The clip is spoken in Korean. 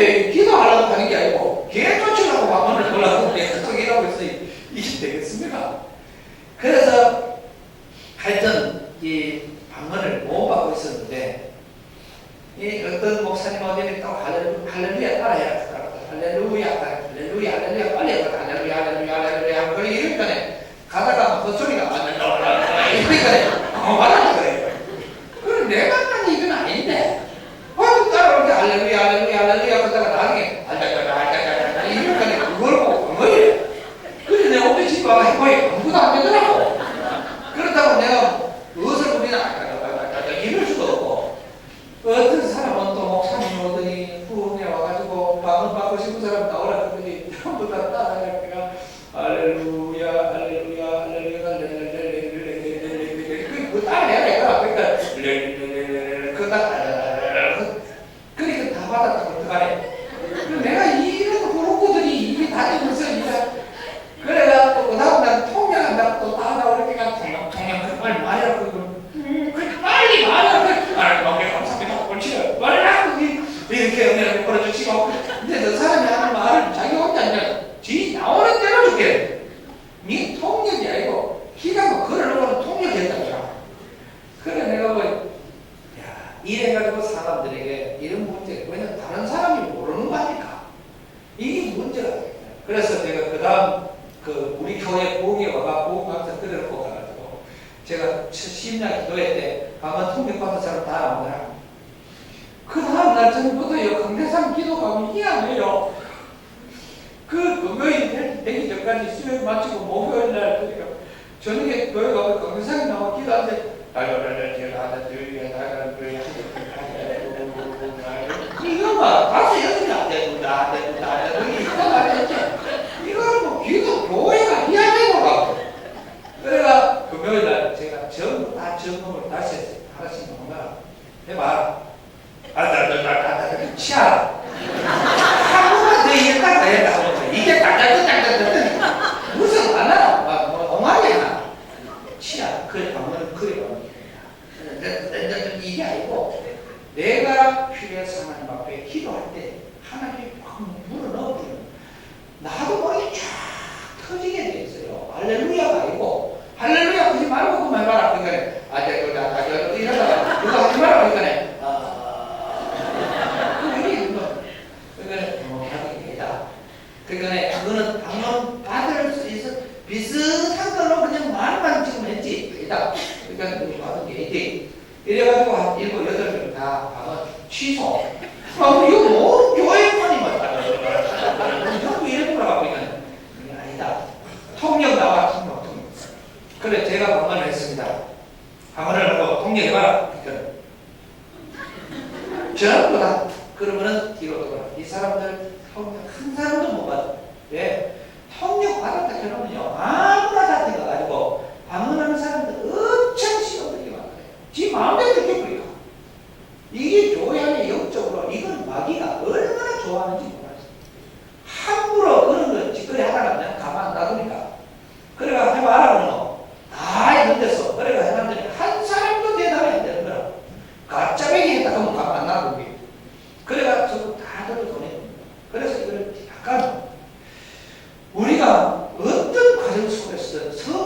때 기도하라고 하는 게 아니고 계획 쫓으려고 마음을 올라서 계속 일하고 있어요. 이게 되겠습니까? 그래서 하여튼 이 방문을 모험하고 있었는데 이 어떤 목사님 어디 있다고 할렐루야 따라해라 할렐루야 할렐루야 할렐루야 빨리 해라 아무것도 안 되더라고. 그렇다고 내가 무엇을 아까까까까 이럴 수도 없고 어떤 사람은 또 목사님 오더니 후원에 와가지고 마음 받고 싶은 사람 나오라 그러더니 전부 다 따라가니까 할렐루야 할렐루야 할렐루야 할렐루야 그거 따라해야 돼요 그러니까 그거 다 그러니까 다 받았다고 어떡하래 그럼 내가 이런 후원구들이 이게 다 되면서 이제 그래가 또 그다음 날 통역한다고 또다 나오니까 통역 통역 그 빨리 말이라 그러고 그 빨리 말이라 그 아, 너무 감사합니다. 옳지. 말이라 그게 이렇게 은혜를 벌어주시고 근데 저 사람이 하는 말을 자기 혼자 그냥 지 나오는 대로 줄게. 네 통역이 아니고 기가 뭐 걸어놓고는 통역했다더라. 그래 내가 뭐 야, 이래가지고 사람들에게 이런 문제 왜냐면 다른 사람이 모르는 거 아니까 이게 문제가 돼요. 그래서 제가 그 다음 그 우리 교회 보기에 와가 보강사 끌어놓고 가가지고 제가 심야 기도회 때 가만 통역받은 사람 다 나오더라. 그 다음 날 전부터요 강대상 기도 가면 희한해요. 그 금요일 되- 되기 전까지 수요일 마치고 목요일 날 그러니까 저녁에 교회 가면 강대상이 나와 기도하는데 제가 하나 드리게 나가는 교회 이거 봐 다섯 여섯이 안 된다 안 된다 안 된다 이게 있단 말이지 이걸 뭐 기도 교회가 희한해고 가고 그래가 금요일 날 제가 전부 다 점검을 다시 했어요 하나씩 뭔가? 해봐. 아다다다다다 치아라 한 번만 더한 번만 이게 딱딱딱딱딱 무슨 하나? 뭐 엉망이 하나 치아. 그래 가면 그래 가면 이게 아니고 내가 필요해서 하나님 기도할 때 하나님이 막 물어 넣어버리는 나도 모르게 쫙 터지게 돼 있어요. 할렐루야가 아니고 할렐루야 하지 말고 그만 해봐라. 그러니까 아재 그다 아재 이러다가 그거 하지 마라. 그러니까 아 그게 뭐 그러니까 뭐 하는 게다. 그러니까 그거는 방금 받을 수 있어 비슷한 걸로 그냥 말만 지금 했지. 아니다. 그러니까 그거 받은 게 있지. 이래가지고 한 일곱 여덟 명 다 방은 취소. 아, 이거 뭐 교회만이만 전부 이래 돌아가고 있는 그게 아니다. 통역 나와 통역 통역. 그래 제가 방문을 했습니다. 방문을 하고 통역해봐라. 전부 다 그러면은 뒤로 돌아. 이 사람들 통역 한 사람도 못 받아. 왜? 통역 받았다 그러면요 아 是